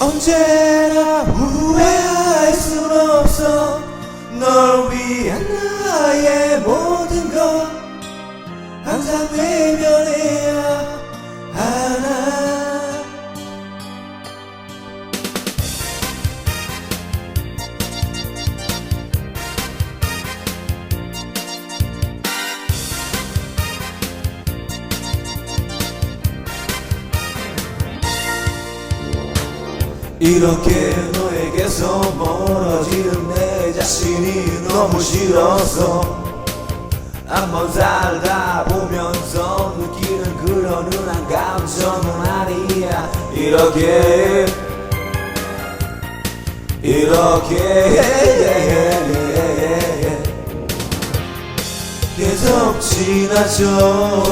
언제나 후회할 순 없어. 널 위한 나의 모든 것. 항상 외 이렇게 너에게서 멀어지는 내 자신이 너무 싫어서 한번 살다 보면서 느끼는 그런 흔한 감정은 아니야. 이렇게 이렇게 계속 지나쳐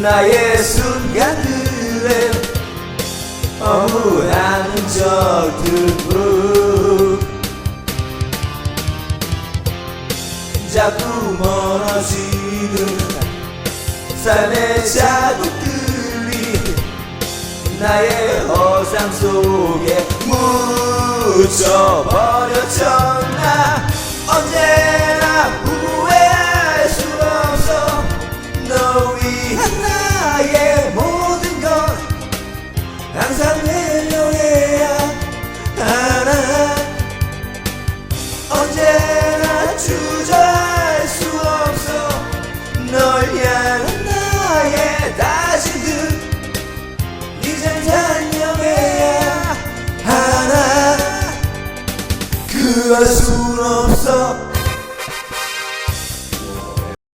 나의 순간들에 허무한 흔적들뿐 자꾸 멀어지는 삶의 자국들이 나의 허상 속에 묻혀버려졌나 나의 다짐들. 이젠 단념해야 하나. 그럴 순 없어